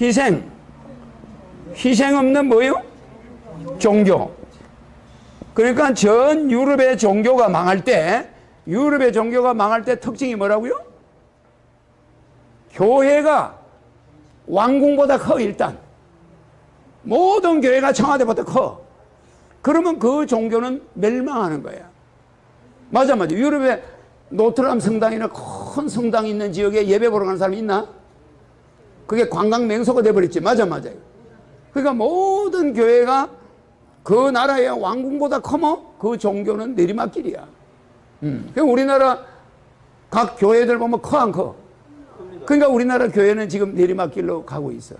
희생. 희생 없는 뭐요? 종교. 그러니까 전 유럽의 종교가 망할 때, 유럽의 종교가 망할 때 특징이 뭐라고요? 교회가 왕궁보다 커, 일단. 모든 교회가 청와대보다 커. 그러면 그 종교는 멸망하는 거야. 맞아, 맞아. 유럽에 노트람 성당이나 큰 성당 있는 지역에 예배 보러 가는 사람이 있나? 그게 관광 명소가 돼버렸지. 맞아, 맞아요. 그러니까 모든 교회가 그 나라의 왕궁보다 커머 그 종교는 내리막길이야. 음. 그러니까 우리나라 각 교회들 보면 커 안 커? 그러니까 우리나라 교회는 지금 내리막길로 가고 있어.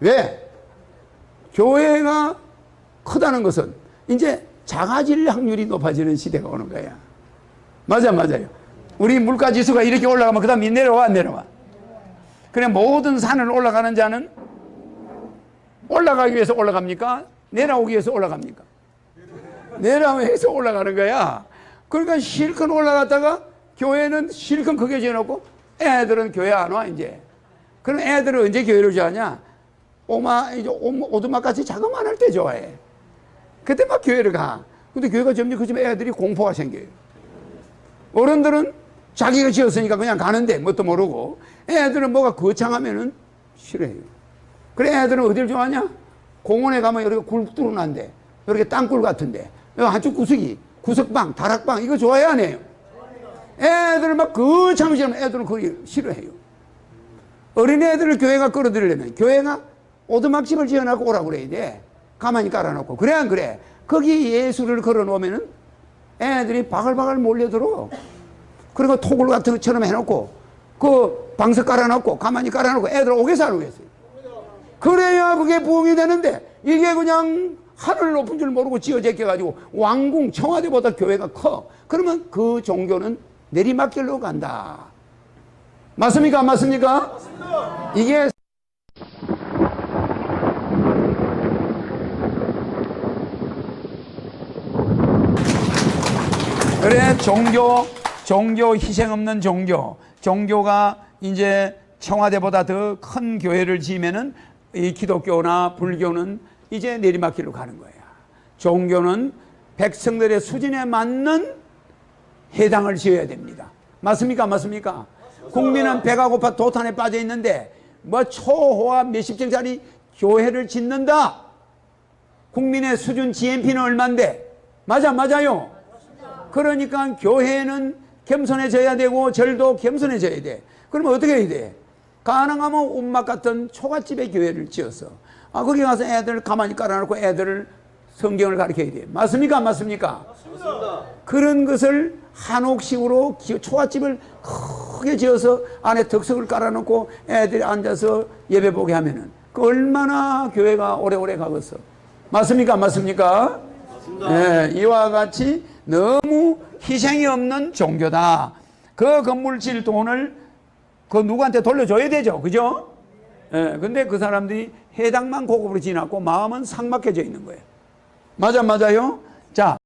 왜? 교회가 크다는 것은 이제 작아질 확률이 높아지는 시대가 오는 거야. 맞아, 맞아요. 우리 물가 지수가 이렇게 올라가면 그 다음에 내려와, 안 내려와. 그래, 모든 산을 올라가는 자는 올라가기 위해서 올라갑니까? 내려오기 위해서 올라갑니까? 내려오기 위해서 올라가는 거야. 그러니까 실컷 올라갔다가 교회는 실컷 크게 지어놓고 애들은 교회 안 와, 이제. 그럼 애들은 언제 교회를 좋아하냐? 오마, 이제 오- 오두막 같이 자그만 할 때 좋아해. 그때 막 교회를 가. 근데 교회가 점점 커지면 애들이 공포가 생겨요. 어른들은 자기가 지었으니까 그냥 가는데 뭣도 모르고 애들은 뭐가 거창하면은 싫어해요. 그래 애들은 어디를 좋아하냐? 공원에 가면 이렇게 굴 뚫어난데 이렇게 땅굴 같은데 여기 한쪽 구석이 구석방, 다락방 이거 좋아해 안 해요? 애들 막 거창하면 애들은 그걸 싫어해요. 어린애들을 교회가 끌어들이려면 교회가 오두막집을 지어놓고 오라고 그래야 돼. 가만히 깔아놓고. 그래, 안 그래? 거기 예수를 걸어 놓으면은 애들이 바글바글 몰려들어. 그리고 토굴 같은 것처럼 해놓고 그 방석 깔아놓고 가만히 깔아놓고 애들 오겠어, 안 오겠어요? 그래야 그게 부흥이 되는데 이게 그냥 하늘 높은 줄 모르고 지어제껴가지고 왕궁 청와대보다 교회가 커. 그러면 그 종교는 내리막길로 간다. 맞습니까? 안 맞습니까? 이게 그래 종교 종교 희생 없는 종교 종교가 이제 청와대보다 더 큰 교회를 지으면은 이 기독교나 불교는 이제 내리막길로 가는 거야. 종교는 백성들의 수준에 맞는 해당을 지어야 됩니다. 맞습니까? 맞습니까? 국민은 배가 고파 도탄에 빠져 있는데 뭐 초호화 몇십 정짜리 교회를 짓는다. 국민의 수준 GNP는 얼만데? 맞아, 맞아요. 그러니까 교회는 겸손해져야 되고 절도 겸손해져야 돼. 그러면 어떻게 해야 돼? 가능하면 운막 같은 초가집에 교회를 지어서 아 거기 가서 애들 가만히 깔아놓고 애들을 성경을 가르쳐야 돼. 맞습니까? 안 맞습니까? 그런 것을 한옥식으로 기- 초가집을 크게 지어서 안에 덕석을 깔아놓고 애들이 앉아서 예배 보게 하면은 그 얼마나 교회가 오래오래 가겠어. 맞습니까? 안 맞습니까? 예, 이와 같이 너무 희생이 없는 종교다. 그 건물 질 돈을 그 누구한테 돌려줘야 되죠. 그죠? 예, 근데 그 사람들이 해당만 고급으로 지났고 마음은 삭막해져 있는 거예요. 맞아, 맞아요? 자.